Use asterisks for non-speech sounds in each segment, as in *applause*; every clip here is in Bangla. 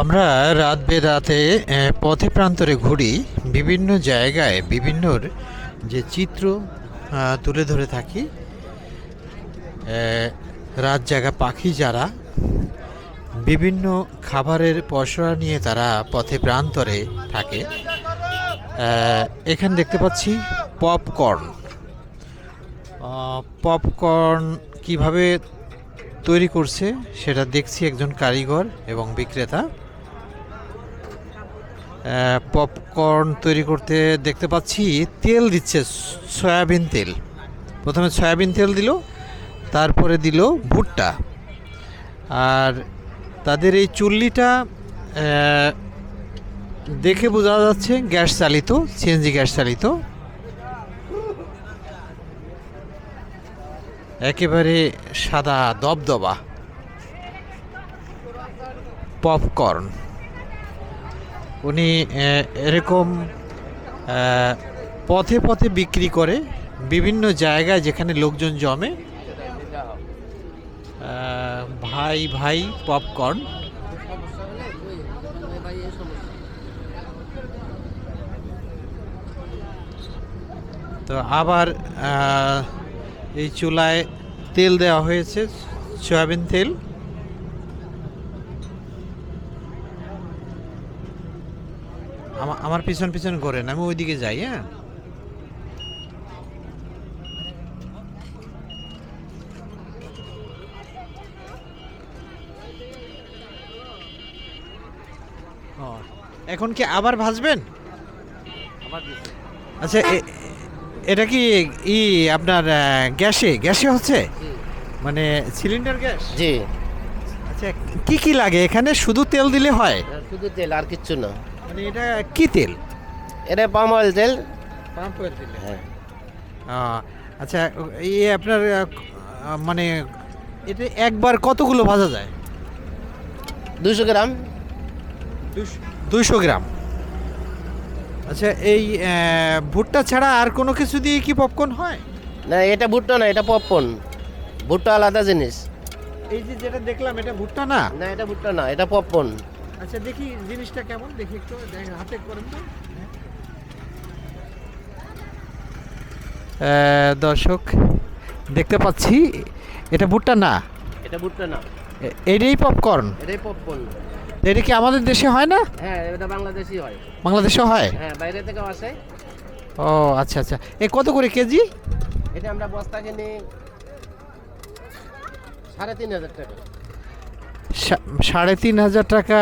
আমরা রাত আহ, পথে প্রান্তরে ঘুরি বিভিন্ন জায়গায় বিভিন্নর যে চিত্র তুলে ধরে থাকি। রাত জাগা পাখি যারা বিভিন্ন খাবারের পসরা নিয়ে তারা পথে প্রান্তরে থাকে। এখানে দেখতে পাচ্ছি পপকর্ন। পপকর্ন কীভাবে তৈরি করছে সেটা দেখছি একজন কারিগর এবং বিক্রেতা। পপকর্ন তৈরি করতে দেখতে পাচ্ছি, তেল দিচ্ছে সয়াবিন তেল। প্রথমে সয়াবিন তেল দিল, তারপরে দিল ভুট্টা। আর তাদের এই চুল্লিটা দেখে বোঝা যাচ্ছে গ্যাস চালিত, সিএনজি গ্যাস চালিত। একেবারে সাদা দবদবা। পপকর্ন উনি এরকম পথে পথে বিক্রি করে বিভিন্ন জায়গায় যেখানে লোকজন জমে ভাই ভাই পপকর্ন। তো আবার এই চুলায় তেল দেওয়া হয়েছে, সয়াবিন তেল আমা- আমার পিছন পিছন করেন আমি ওইদিকে যাই হ্যাঁ? এখন কি আবার ভাজবেন আচ্ছা এটা কি ই আপনার গ্যাসে গ্যাসে হচ্ছে? মানে সিলিন্ডার গ্যাস? জি। আচ্ছা কি কি লাগে এখানে? শুধু তেল দিলে হয়? শুধু তেল আর কিচ্ছু না। এটা কি তেল? এটা পাম অয়েল তেল। পাম্প অয়েল তেল। হ্যাঁ। আচ্ছা এই আপনার মানে এটা একবার কতগুলো ভাজা যায়? দুশো গ্রাম। দুইশো। গ্রাম। আচ্ছা এই ভুট্টা ছাড়া আর কোনো কিছু দিয়ে কি পপকর্ন হয়? না এটা ভুট্টা না এটা পপকর্ন ভুট্টা আলাদা জিনিস। এই যে যেটা দেখলাম এটা ভুট্টা না? না এটা ভুট্টা না এটা পপকর্ন আচ্ছা দেখি জিনিসটা কেমন? দেখি একটু দেখ- হাতে করেন তো। দর্শক দেখতে পাচ্ছি এটা ভুট্টা না? এটা ভুট্টা না। এটাই পপকর্ন এটাই পপকর্ন এটা কি আমাদের দেশে হয় না? হ্যাঁ এটা বাংলাদেশি হয়। বাংলাদেশে হয়? হ্যাঁ বাইরে থেকেও আসে। ও আচ্ছা আচ্ছা। এ কত করে কেজি? এটা আমরা বস্তা কিনি সাড়ে তিন হাজার টাকা। সাড়ে তিন হাজার টাকা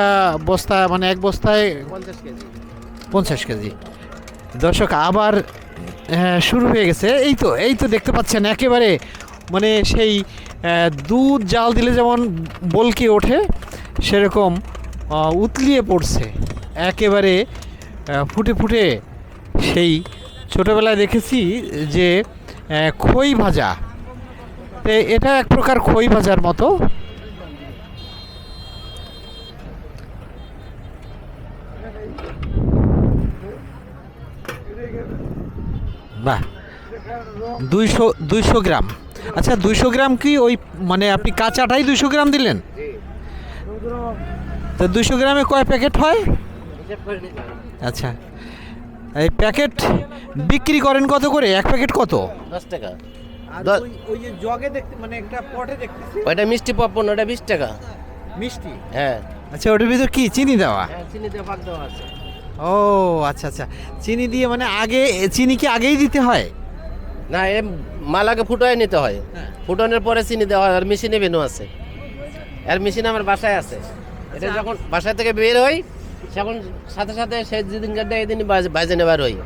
বস্তা মানে এক বস্তায় পঞ্চাশ কেজি। পঞ্চাশ কেজি। দর্শক আবার হ্যাঁ, শুরু হয়ে গেছে। এই তো এই তো দেখতে পাচ্ছেন একেবারে মানে সেই দুধ জাল দিলে যেমন বলকে ওঠে সেরকম উতলিয়ে পড়ছে। একেবারে ফুটে ফুটে সেই ছোটোবেলায় দেখেছি যে খই ভাজা। তো এটা এক প্রকার খই ভাজার মতো বাহ দুইশো দুইশো গ্রাম। আচ্ছা দুইশো গ্রাম কি ওই মানে আপনি কাঁচাটাই দুইশো গ্রাম দিলেন? তো দুইশো গ্রামে কয় প্যাকেট হয়। আচ্ছা। এই প্যাকেট বিক্রি করেন কত করে? এক প্যাকেট কত? দশ টাকা। ওই ওই যে জগে দেখতে মানে একটা পটে দেখতেছি। ওইটা মিষ্টি পপকর্ন ওটা বিশ টাকা। মিষ্টি? হ্যাঁ। আচ্ছা ওটার ভিতর কি চিনি দেওয়া? হ্যাঁ চিনি দেওয়া আছে। ও আচ্ছা আচ্ছা। চিনি দিয়ে মানে আগে চিনি কি আগেই দিতে হয়? না এ মালাকে ফুটোয় নিতে হয়। হ্যাঁ। ফুটানোর পরে চিনি দেওয়া হয় আর মেশিনে বেনু আছে। আর মেশিন আমার বাসায় আছে। এটা আচ্ছা। যখন বাসা থেকে বের হই তখন সাথে সাথে সে যেদিন কাটে এদিন বাজে নেবার হই।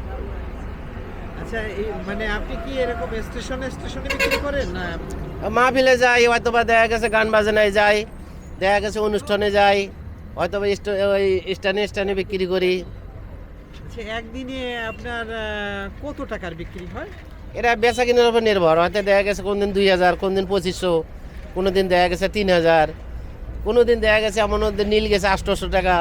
আচ্ছা মানে আপনি কি এরকম স্টেশনে স্টেশনে বিক্রি করেন না? মাহফিলে যাই হয়তো বা দেখা গেছে গান বাজনায় যাই দেখা গেছে অনুষ্ঠানে যাই হয়তো বা ওই স্টানে স্টানে বিক্রি করি। আচ্ছা একদিনে আপনার কত টাকার বিক্রি হয়? এটা বেচা কিনার উপর নির্ভর। হয়তো দেখা গেছে কোন দিন দুই হাজার কোন দিন পঁচিশশো কোনো দিন দেখা গেছে তিন হাজার কোনো দিন দেখা গেছে এমন নীল গেছে আটশোশো টাকা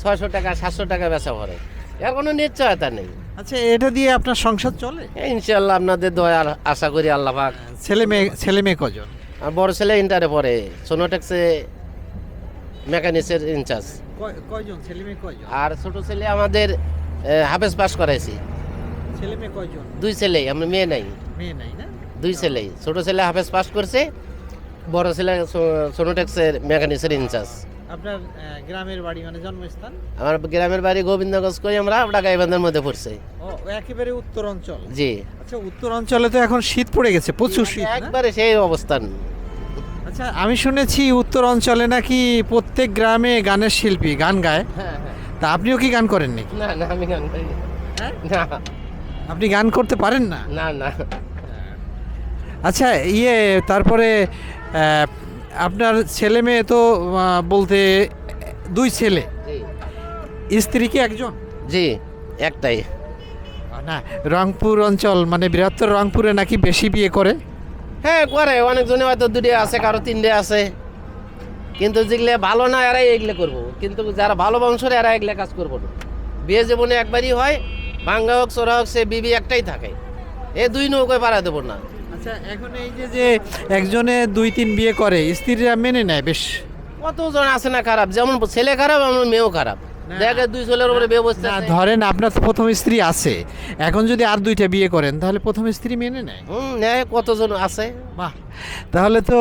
ছয়শো টাকা সাতশো টাকা বেচা পড়ে এর কোনো নিশ্চয়তা নেই। আচ্ছা এটা দিয়ে আপনার সংসার চলে? ইনশাল্লাহ আপনাদের দয়া আশা করি আল্লাহ পাক। ছেলে মেয়ে ছেলে মেয়ে কজন? আর বড় ছেলে ইন্টারে পড়ে সোনোটেক্সে মেকানিক্সের ইনচার্জ কয়জন? ছেলে মেয়ে কয়জন? আর ছোট ছেলে আমাদের হাফেজ পাস করাইছি। ছেলে মেয়ে কয়জন? দুই ছেলেই আমরা মেয়ে নাই। মেয়ে নাই না? দুই ছেলেই। ছোট ছেলে হাফেজ পাস করছে বড় ছেলে সোনোটেক্সের মেকানিক্সের ইনচার্জ। আপনার গ্রামের বাড়ি মানে জন্মস্থান? আমার গ্রামের বাড়ি গোবিন্দগঞ্জ কই আমরা আমরা গাইবান্ধার মধ্যে পড়ছে। ও একেবারে উত্তর অঞ্চল? জি। আচ্ছা উত্তর অঞ্চলে তো এখন শীত পড়ে গেছে প্রচুর শীত একবারে সেই অবস্থান। আচ্ছা আমি শুনেছি উত্তর অঞ্চলে নাকি প্রত্যেক গ্রামে গানের শিল্পী গান গায়। হ্যাঁ হ্যাঁ। তা আপনিও কি গান করেন নাকি? না না আমি গান করি না। আপনি গান করতে পারেন না? না না। আচ্ছা ইয়ে তারপরে আপনার ছেলে মেয়ে তো বলতে দুই ছেলে। স্ত্রী কি একজন? জি একটাই। না রংপুর অঞ্চল মানে বৃহত্তর রংপুরে নাকি বেশি বিয়ে করে? হ্যাঁ করে। অনেকজনে হয়তো দুটো আছে কারও তিনটে আছে। কিন্তু যেগুলো ভালো না এরাই এগুলো করব। কিন্তু যারা ভালো বংশের এরা এগুলো কাজ করব না। বিয়ে জীবনে একবারই হয় ভাঙ্গা হোক চোরা হোক সে বিবি একটাই থাকে। এ দুই নৌকায় পাড়া দেবো না। আচ্ছা এখন এই যে যে একজনে দুই তিন বিয়ে করে স্ত্রীরা মেনে নেয় বেশ? কতজন আছে না খারাপ? যেমন ছেলে খারাপ এমন মেয়েও খারাপ। দেখে দুই ছেলের উপরে বিয়ে বসতে না ধরেন আপনার প্রথম স্ত্রী আছে। এখন যদি আর দুইটা বিয়ে করেন তাহলে প্রথম স্ত্রী মেনে নেয়? হুম নেয় কতজন আছে? বাহ। তাহলে তো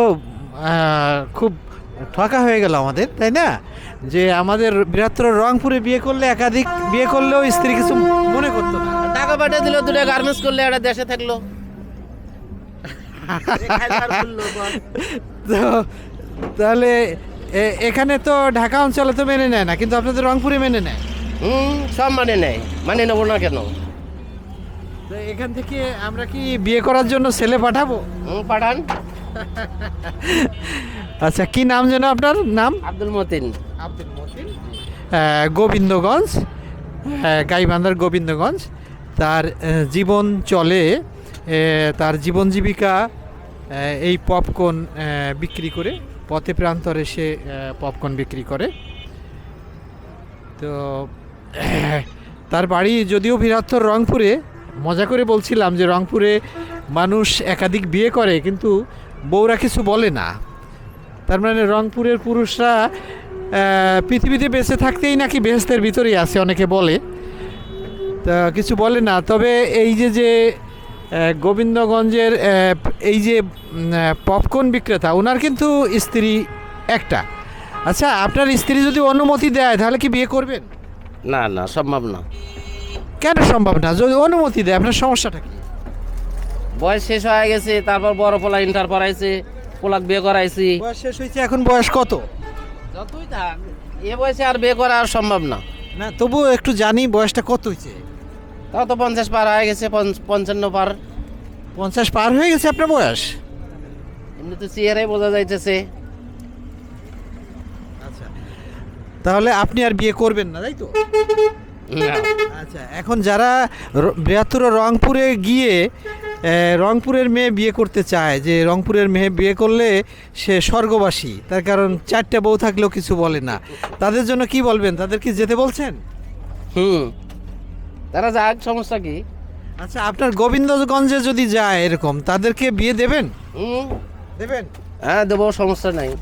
খুব ঠকা হয়ে গেল আমাদের তাই না? যে আমাদের বৃহত্তর রংপুরে বিয়ে করলে একাধিক বিয়ে করলেও স্ত্রী কিছু মনে করতো না। টাকা পাঠিয়ে দিল দুটো গার্মেন্টস করলে একটা দেশে থাকল। *laughs* তো তাহলে এখানে তো ঢাকা অঞ্চলে তো মেনে নেয় না কিন্তু আপনাদের রংপুরে মেনে নেয়? হুম সব মানে নেয়। মানে নেব না কেন? তো এখান থেকে আমরা কি বিয়ে করার জন্য ছেলে পাঠাবো? পাঠান। *laughs* আচ্ছা কি নাম যেন আপনার? নাম? আব্দুল মতিন। আব্দুল মতিন। গোবিন্দগঞ্জ গাইবান্ধার গোবিন্দগঞ্জ। তার জীবন চলে তার জীবন জীবিকা এই পপকর্ন বিক্রি করে পথে প্রান্তরে সে পপকর্ন বিক্রি করে। তো তার বাড়ি যদিও বৃহত্তর রংপুরে মজা করে বলছিলাম যে রংপুরে মানুষ একাধিক বিয়ে করে কিন্তু বউরা কিছু বলে না। তার মানে রংপুরের পুরুষরা পৃথিবীতে বেঁচে থাকতেই নাকি বেহেস্তের ভিতরেই আছে অনেকে বলে। তা কিছু বলে না তবে এই যে যে গোবিন্দগঞ্জের এই যে পপকর্ন বিক্রেতা ওনার কিন্তু স্ত্রী একটা। আচ্ছা আপনার স্ত্রী যদি অনুমতি দেয় তাহলে কি বিয়ে করবেন? না না সম্ভব না। কেন সম্ভব না? যদি অনুমতি দেয় আপনার সমস্যাটা কি? বয়স শেষ হয়ে গেছে তারপর বড় পোলা ইন্টার পড়াইছে পোলাক বিয়ে করাইছি। বয়স শেষ হয়েছে এখন বয়স কত? যতই থাক এ বয়সে আর বিয়ে করা আর সম্ভব না। না তবুও একটু জানি বয়সটা কত হয়েছে। তাও তো পঞ্চাশ পার হয়ে গেছে পঞ্চ- পঞ্চান্ন পার। পঞ্চাশ পার হয়ে গেছে আপনার বয়স? এমনি তো চেয়ারে বোঝা যাইতেছে। আচ্ছা তাহলে আপনি আর বিয়ে করবেন না তাই তো? আচ্ছা এখন যারা বৃহত্তর রংপুরে গিয়ে রংপুরের মেয়ে বিয়ে করতে চায়। যে রংপুরের মেয়ে বিয়ে করলে সে স্বর্গবাসী। তার কারণ চারটা বউ থাকলেও কিছু বলে না। তাদের জন্য কি বলবেন? তাদের কি যেতে বলছেন? হুম। তারা যাক সমস্যা কি? আচ্ছা আপনার গোবিন্দগঞ্জে যদি যায় এরকম তাদেরকে বিয়ে দেবেন? হুম। দেবেন? হ্যাঁ দেবো সমস্যা নাই।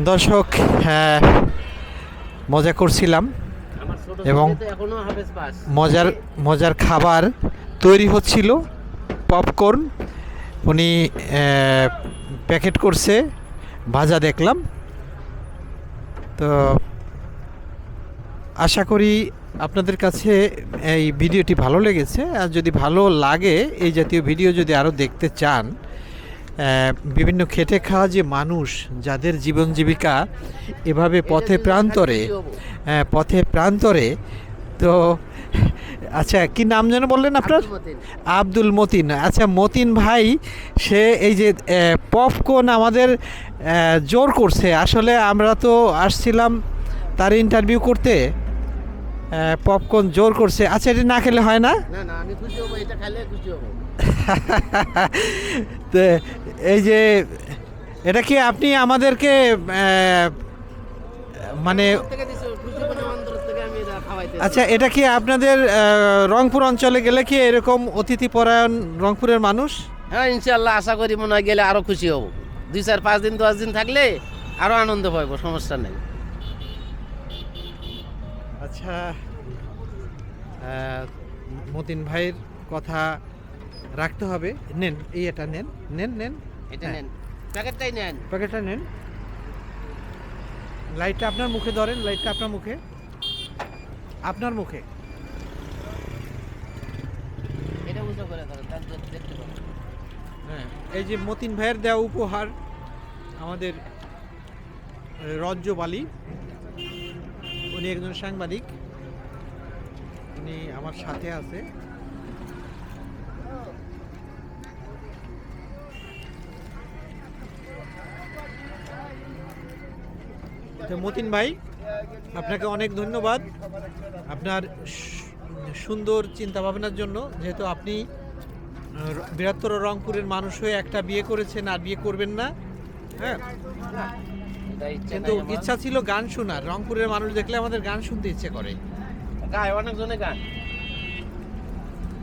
দর্শক হ্যাঁ মজা করছিলাম। এবং মজার মজার খাবার তৈরি হচ্ছিল পপকর্ন উনি প্যাকেট করছে ভাজা দেখলাম। তো আশা করি আপনাদের কাছে এই ভিডিওটি ভালো লেগেছে। আর যদি ভালো লাগে এই জাতীয় ভিডিও যদি আরও দেখতে চান বিভিন্ন খেটে খাওয়া যে মানুষ যাদের জীবন জীবিকা এভাবে পথে প্রান্তরে পথে প্রান্তরে তো আচ্ছা কি নাম যেন বললেন আপনার? আব্দুল মতিন। আচ্ছা মতিন ভাই সে এই যে পপকর্ন আমাদের জোর করছে। আসলে আমরা তো আসছিলাম তার ইন্টারভিউ করতে। পপকর্ন জোর করছে। আচ্ছা এটা না খেলে হয় না? না না আমি খুশি হব এটা খাইলে খুশি হব। *laughs* তো এই যে এটা কি আপনি আমাদেরকে মানে আচ্ছা এটা কি আপনাদের রংপুর অঞ্চলে গেলে কি এরকম অতিথি পরায়ণ রংপুরের মানুষ? হ্যাঁ ইনশাল্লাহ আশা করি মনে হয় গেলে আরও খুশি হব। দুই চার পাঁচ দিন দশ দিন থাকলে আরও আনন্দ পাইব সমস্যা নেই। আচ্ছা মতিন ভাইয়ের কথা রাখতে হবে। নেন এই এটা নেন নেন নেন। এটা হ্যাঁ। নেন। প্যাকেটটাই নেন। প্যাকেটটা নেন। লাইটটা আপনার মুখে ধরেন লাইটটা আপনার মুখে। আপনার মুখে। এটা উঁচু করে ধরেন দেখতে পাবেন হ্যাঁ এই যে মতিন ভাইয়ের দেওয়া উপহার আমাদের রজ্জ বালি। উনি একজন সাংবাদিক। উনি আমার সাথে আছে। মতিন ভাই, আপনাকে অনেক ধন্যবাদ আপনার সুন্দর চিন্তা ভাবনার জন্য। যেহেতু আপনি বৃহত্তর রংপুরের মানুষ হয়ে একটা বিয়ে করেছেন, আর বিয়ে করবেন না হ্যাঁ? কিন্তু ইচ্ছা ছিল গান শোনার, রংপুরের মানুষ দেখলে আমাদের গান শুনতে ইচ্ছে করে। গায় অনেকজনে গান।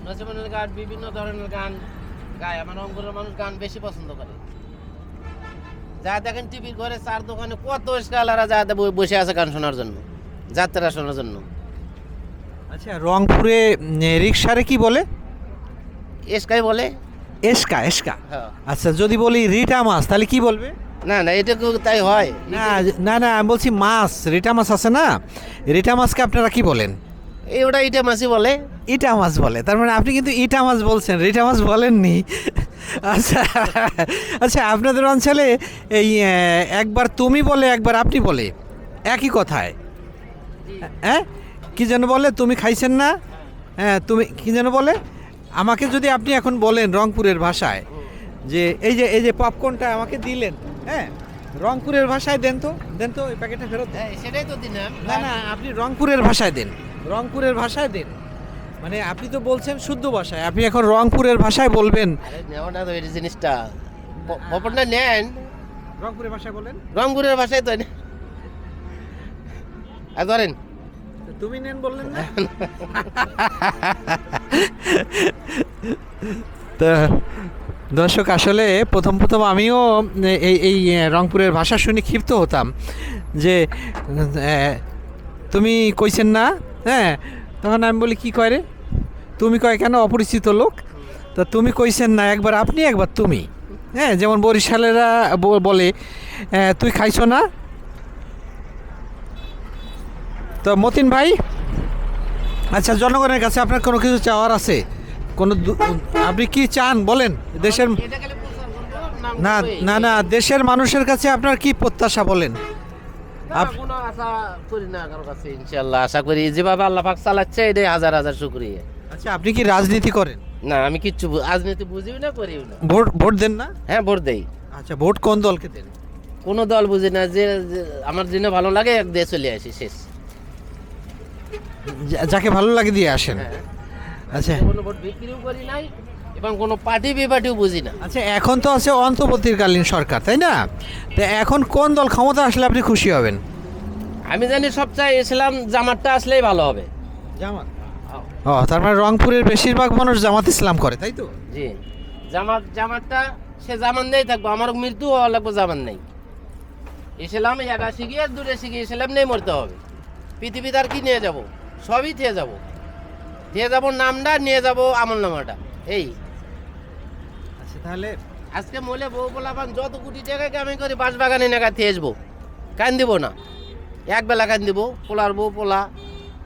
নসিমনের গান, বিভিন্ন ধরনের গান গায়, আমার অঙ্কুরের মানুষ গান বেশি পছন্দ করে। যা দেখেন টিভির ঘরে চার দোকানে কত স্কালারা যা বসে আছে গান শোনার জন্য যাত্রা শোনার জন্য। আচ্ছা রংপুরে রিক্সারে কি বলে? এসকাই বলে। এসকা এসকা। হ্যাঁ। আচ্ছা যদি বলি রিটা মাছ তাহলে কি বলবে? না না এটা তাই হয়। না না না আমি বলছি মাছ রিটা মাছ আছে না? রিটা মাছকে আপনারা কি বলেন? এই ওটা ইটা মাছই বলে। ইটা মাছ বলে তার মানে আপনি কিন্তু ইটা মাছ বলছেন রিটা মাছ বলেননি। আচ্ছা আচ্ছা আপনাদের অঞ্চলে এই একবার তুমি বলে একবার আপনি বলে একই কথায়। হ্যাঁ? কি যেন বলে তুমি খাইছেন না? হ্যাঁ তুমি কি যেন বলে? আমাকে যদি আপনি এখন বলেন রংপুরের ভাষায় যে এই যে এই যে পপকর্নটা আমাকে দিলেন হ্যাঁ? রংপুরের ভাষায় দেন তো দেন তো ওই প্যাকেটটা ফেরত। হ্যাঁ, সেটাই তো দিন না না আপনি রংপুরের ভাষায় দেন রংপুরের ভাষায় দেন। মানে আপনি তো বলছেন শুদ্ধ ভাষায়। আপনি এখন রংপুরের ভাষায় বলবেন। তো এই জিনিসটা। প- নেন। রংপুরের ভাষায় বলেন। রংপুরের ভাষায় তো। আর ধরেন। তুমি নেন বললেন না? *laughs* তো দর্শক আসলে প্রথম প্রথম আমিও এই এই রংপুরের ভাষা শুনে ক্ষিপ্ত হতাম যে তুমি কইছেন না? হ্যাঁ তখন আমি বলি কি কয় রে? তুমি কয় কেন অপরিচিত লোক? তা তুমি কইছেন না একবার আপনি একবার তুমি। হ্যাঁ যেমন বরিশালেরা বলে তুই খাইছো না? তো মতিন ভাই আচ্ছা জনগণের কাছে আপনার কোনো কিছু চাওয়ার আছে? কোনো আপনি কি চান? বলেন দেশের না না না দেশের মানুষের কাছে আপনার কি প্রত্যাশা বলেন? কোনো আশা করি না কারোর কাছে ইনশাল্লাহ আশা করি। যেভাবে আল্লাহ পাক চালাচ্ছে এটাই হাজার হাজার শুক্রিয়া। আচ্ছা আপনি কি রাজনীতি করেন? না আমি কিচ্ছু বু- রাজনীতি বুঝিও না করিও না। ভোট ভোট দেন না? হ্যাঁ ভোট দেই। আচ্ছা ভোট কোন দলকে দেন? কোনো দল বুঝি না যে যে আমার জন্য ভালো লাগে এক দিয়ে চলে আসি শেষ। যা- যাকে ভালো লাগে দিয়ে আসেন। হ্যাঁ। আচ্ছা। কোনো ভোট বিক্রিও করি নাই এবং কোনো পার্টি বিপার্টিও বুঝি না। আচ্ছা এখন তো আছে অন্তর্বর্তীকালীন সরকার তাই না? তো এখন কোন দল ক্ষমতা আসলে আপনি খুশি হবেন? আমি জানি সবচেয়ে ইসলাম জামাতটা আসলেই ভালো হবে। জামাত? ও তার মানে রংপুরের বেশিরভাগ মানুষ জামাত ইসলাম করে তাই তো? জি। জামাত জামাতটা সে জামান নেই থাকব আমার মৃত্যু হওয়া লাগবে জামান নেই। ইসলাম একা শিখি আর দূরে শিখি ইসলাম নেই মরতে হবে। পৃথিবীতে আর কি নিয়ে যাব? সবই দিয়ে যাব। দিয়ে যাব নামটা নিয়ে যাব আমল নামাটা এই তাহলে? আজকে মলে বউ বলাবান যত কোটি টাকা কামাই করে বাঁশ বাগানে নাকা থেকে আসব। কান দিব না। এক বেলা কান দিব পোলার বউ পোলা।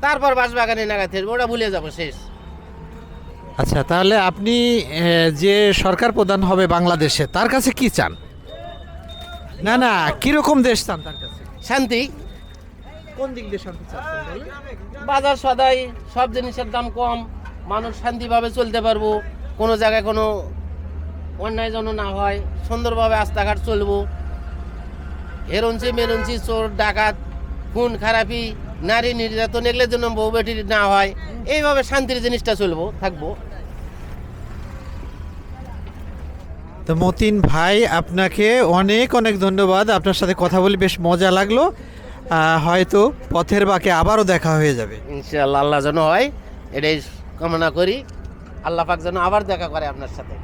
তারপর বাঁশ বাগানে নাকা থেকে আসব ওটা ভুলে যাব শেষ। আচ্ছা তাহলে আপনি যে সরকার প্রধান হবে বাংলাদেশে তার কাছে কি চান? না না কীরকম দেশ চান তার কাছে? শান্তি। কোন দিক দিয়ে শান্তি চাচ্ছেন বাজার সদাই সব জিনিসের দাম কম মানুষ শান্তিভাবে চলতে পারব। কোনো জায়গায় কোনো অন্যায় যেন না হয় সুন্দরভাবে রাস্তাঘাট চলবো। হেরঞ্চি মেরঞ্চি চোর ডাকাত খুন খারাপি নারী নির্যাতন এগুলোর জন্য বউ বেটির না হয়। এইভাবে শান্তির জিনিসটা চলবো থাকব। তো মতিন ভাই আপনাকে অনেক অনেক ধন্যবাদ। আপনার সাথে কথা বলে বেশ মজা লাগল। হয়তো পথের বাঁকে আবারও দেখা হয়ে যাবে। ইনশাআল্লাহ আল্লাহ যেন হয় এটাই কামনা করি। আল্লাহ পাক যেন আবার দেখা করে আপনার সাথে।